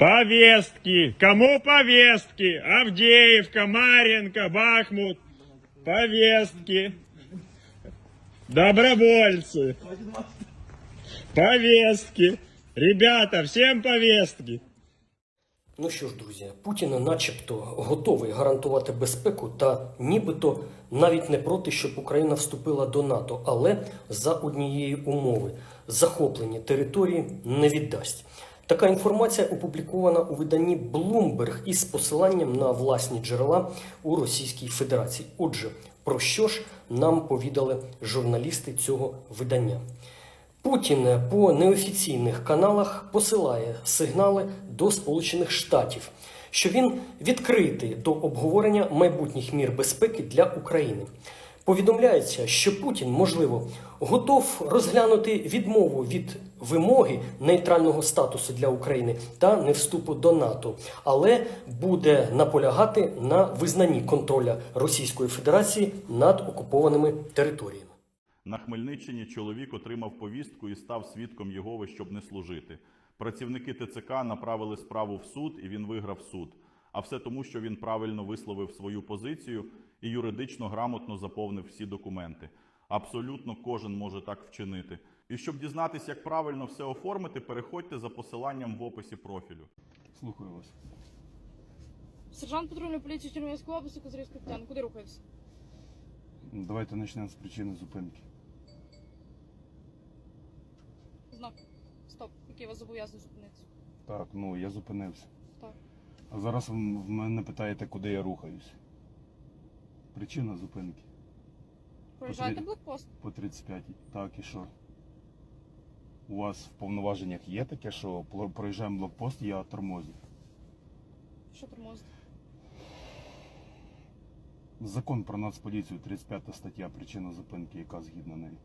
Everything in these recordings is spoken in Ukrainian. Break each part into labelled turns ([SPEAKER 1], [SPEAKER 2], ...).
[SPEAKER 1] Повестки. Кому повестки? Авдеевка, Маренко, Бахмут. Повестки. Добровольцы. Повестки. Ребята, всем повестки.
[SPEAKER 2] Ну що ж, друзі, Путін начебто готовий гарантувати безпеку та нібито навіть не проти, щоб Україна вступила до НАТО, але за однієї умови захоплені території не віддасть. Така інформація опублікована у виданні Bloomberg із посиланням на власні джерела у Російській Федерації. Отже, про що ж нам повідали журналісти цього видання? Путін по неофіційних каналах посилає сигнали до Сполучених Штатів, що він відкритий до обговорення майбутніх мір безпеки для України. Повідомляється, що Путін, можливо, готов розглянути відмову від вимоги нейтрального статусу для України та не вступу до НАТО, але буде наполягати на визнанні контроля Російської Федерації над окупованими територіями.
[SPEAKER 3] На Хмельниччині чоловік отримав повістку і став свідком Єгови, щоб не служити. Працівники ТЦК направили справу в суд, і він виграв суд. А все тому, що він правильно висловив свою позицію і юридично грамотно заповнив всі документи. Абсолютно кожен може так вчинити. І щоб дізнатися, як правильно все оформити, переходьте за посиланням в описі профілю.
[SPEAKER 4] Слухаю вас.
[SPEAKER 5] Сержант патрульної поліції Чернівецької області, Козирівський капітан. Куди рухаємося?
[SPEAKER 4] Давайте почнемо з причини зупинки.
[SPEAKER 5] Знак. Стоп. Який вас зобов'язаний зупинитися?
[SPEAKER 4] Так, ну я зупинився.
[SPEAKER 5] Так.
[SPEAKER 4] А зараз ви в мене питаєте, куди я рухаюсь. Причина зупинки
[SPEAKER 5] Проїжджаєте блокпост?
[SPEAKER 4] по 35. Так, і що? У вас в повноваженнях є таке, що проїжджаємо блокпост, я тормозю.
[SPEAKER 5] Що тормозите?
[SPEAKER 4] Закон про нацполіцію, 35 стаття, причина зупинки, яка згідно неї.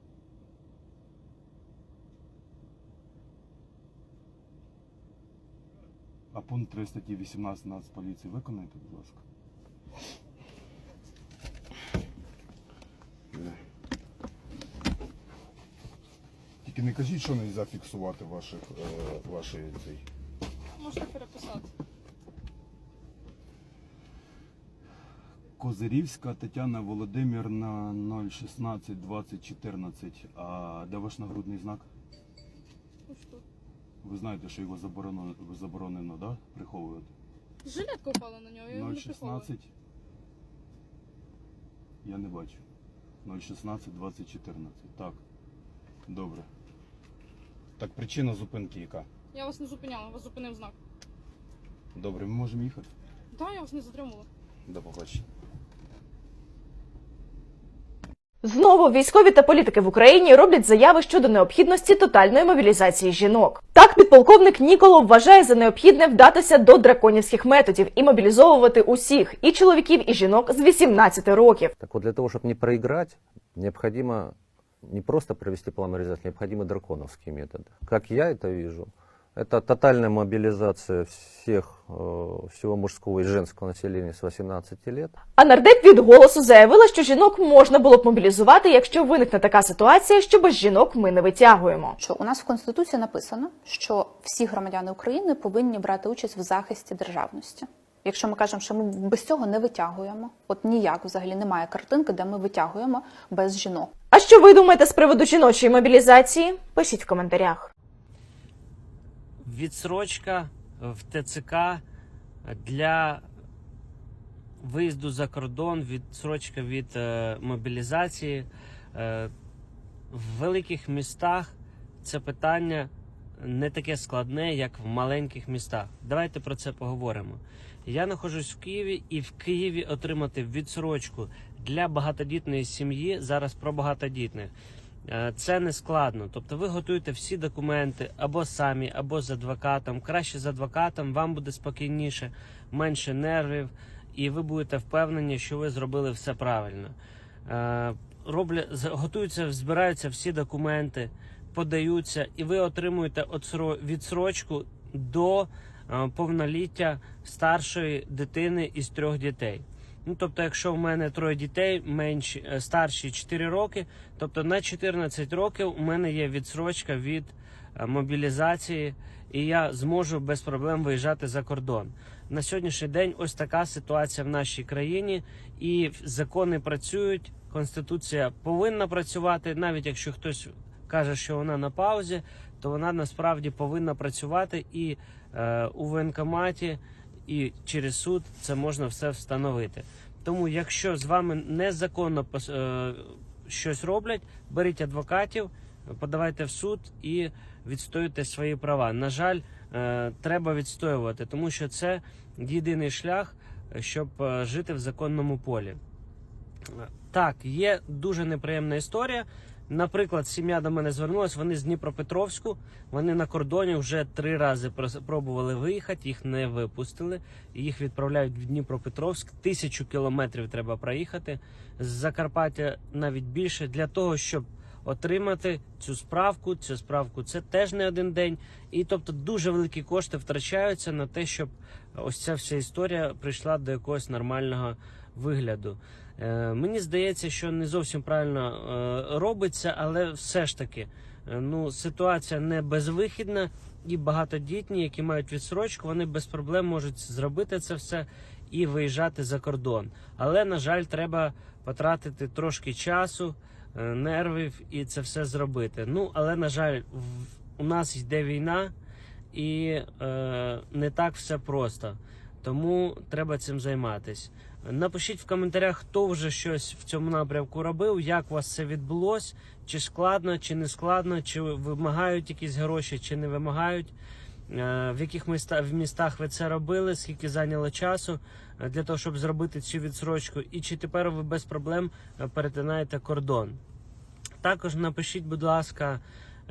[SPEAKER 4] А пункт 3 статті 18 Нацполіції виконайте, будь ласка. Тільки не кажіть, що не можна фіксувати ваших, е, вашої цей.
[SPEAKER 5] Можете переписати.
[SPEAKER 4] Козирівська Тетяна Володимирна 016 2014. А де ваш нагрудний знак?
[SPEAKER 5] Тут.
[SPEAKER 4] Ви знаєте, що його заборонено, заборонено да? приховувати?
[SPEAKER 5] Жилетка впала на нього, я його не приховую.
[SPEAKER 4] 016. Я не бачу. 016 2014. Так. Добре. Так, причина зупинки яка?
[SPEAKER 5] Я вас не зупиняла, вас зупинив знак.
[SPEAKER 4] Добре, ми можемо їхати?
[SPEAKER 5] Так, я вас не затримувала.
[SPEAKER 4] До побачення.
[SPEAKER 6] Знову військові та політики в Україні роблять заяви щодо необхідності тотальної мобілізації жінок. Так, підполковник Ніколов вважає за необхідне вдатися до драконівських методів і мобілізовувати усіх і чоловіків, і жінок з 18 років.
[SPEAKER 7] Так вот, для того, чтобы не проиграть, необходимо не просто провести план мобилизации, необходимы драконовские методы. Как я это вижу, это тотальная мобилизация всех, э, всего мужского и женского населения с 18 лет.
[SPEAKER 6] А нардеп від голосу заявила, що жінок можна було б мобілізувати, якщо виникне така ситуація, що без жінок ми не витягуємо.
[SPEAKER 8] що у нас в конституції написано, що всі громадяни України повинні брати участь в захисті державності. Якщо ми кажемо, що ми без цього не витягуємо, от ніяк взагалі немає картинки, де ми витягуємо без жінок.
[SPEAKER 6] А що ви думаєте з приводу жіночої мобілізації? Пишіть в коментарях.
[SPEAKER 9] відсрочка в ТЦК для виїзду за кордон, відсрочка від е, мобілізації. Е, в великих містах це питання не таке складне, як в маленьких містах. Давайте про це поговоримо. Я знаходжусь в Києві, і в Києві отримати відсрочку для багатодітної сім'ї зараз про багатодітних. Е, Це не складно. Тобто ви готуєте всі документи або самі, або з адвокатом. Краще з адвокатом, вам буде спокійніше, менше нервів, і ви будете впевнені, що ви зробили все правильно. Е, Роблять, готуються, збираються всі документи, подаються, і ви отримуєте відсрочку до е, повноліття старшої дитини із трьох дітей. Ну, тобто, якщо в мене троє дітей, менші, е, старші 4 роки, тобто на 14 років у мене є відсрочка від е, мобілізації, і я зможу без проблем виїжджати за кордон. На сьогоднішній день ось така ситуація в нашій країні, і закони працюють. Конституція повинна працювати, навіть якщо хтось каже, що вона на паузі, то вона насправді повинна працювати і е, у воєнкоматі, і через суд це можна все встановити. Тому, якщо з вами незаконно е, щось роблять, беріть адвокатів, подавайте в суд і відстоюйте свої права. На жаль, е, треба відстоювати, тому що це єдиний шлях, щоб е, жити в законному полі. Так, є дуже неприємна історія. Наприклад, сім'я до мене звернулася, вони з Дніпропетровську, вони на кордоні вже три рази пробували виїхати, їх не випустили. Їх відправляють в Дніпропетровськ. Тисячу кілометрів треба проїхати з Закарпаття навіть більше для того, щоб отримати цю справку. Цю справку це теж не один день. І тобто дуже великі кошти втрачаються на те, щоб ось ця вся історія прийшла до якогось нормального вигляду. Е, мені здається, що не зовсім правильно е, робиться, але все ж таки, е, ну ситуація не безвихідна, і багатодітні, які мають відсрочку, вони без проблем можуть зробити це все і виїжджати за кордон. Але на жаль, треба потратити трошки часу, нервів і це все зробити. Ну але на жаль, у нас йде війна, і е, не так все просто. Тому треба цим займатися. Напишіть в коментарях, хто вже щось в цьому напрямку робив, як у вас це відбулось, чи складно, чи не складно, чи вимагають якісь гроші, чи не вимагають. Е, В яких містах ви це робили, скільки зайняло часу е, для того, щоб зробити цю відсрочку, і чи тепер ви без проблем е, перетинаєте кордон. Також напишіть, будь ласка,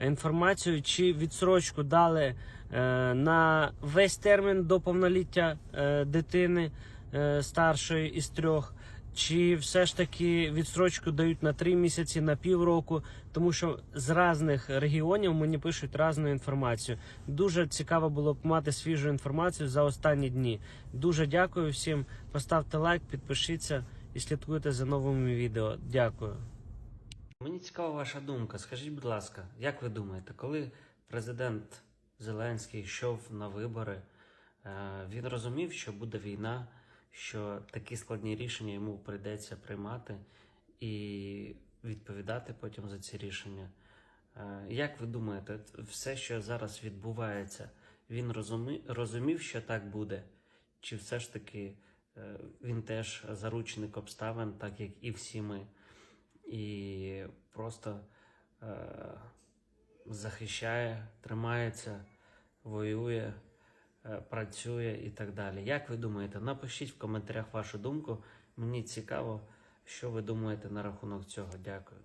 [SPEAKER 9] інформацію, чи відсрочку дали на весь термін до повноліття дитини старшої із трьох, чи все ж таки відсрочку дають на три місяці, на півроку, тому що з різних регіонів мені пишуть різну інформацію. Дуже цікаво було б мати свіжу інформацію за останні дні. Дуже дякую всім. Поставте лайк, підпишіться і слідкуйте за новими відео. Дякую. Мені цікава ваша думка. Скажіть, будь ласка, як ви думаєте, коли президент Зеленський йшов на вибори, е, він розумів, що буде війна, що такі складні рішення йому прийдеться приймати і відповідати потім за ці рішення? Е, Як ви думаєте, все, що зараз відбувається, він розумів, що так буде? Чи все ж таки е, він теж заручник обставин, так як і всі ми? і просто е, захищає, тримається, воює, працює і так далі. Як ви думаєте? Напишіть в коментарях вашу думку. Мені цікаво, що ви думаєте на рахунок цього. Дякую.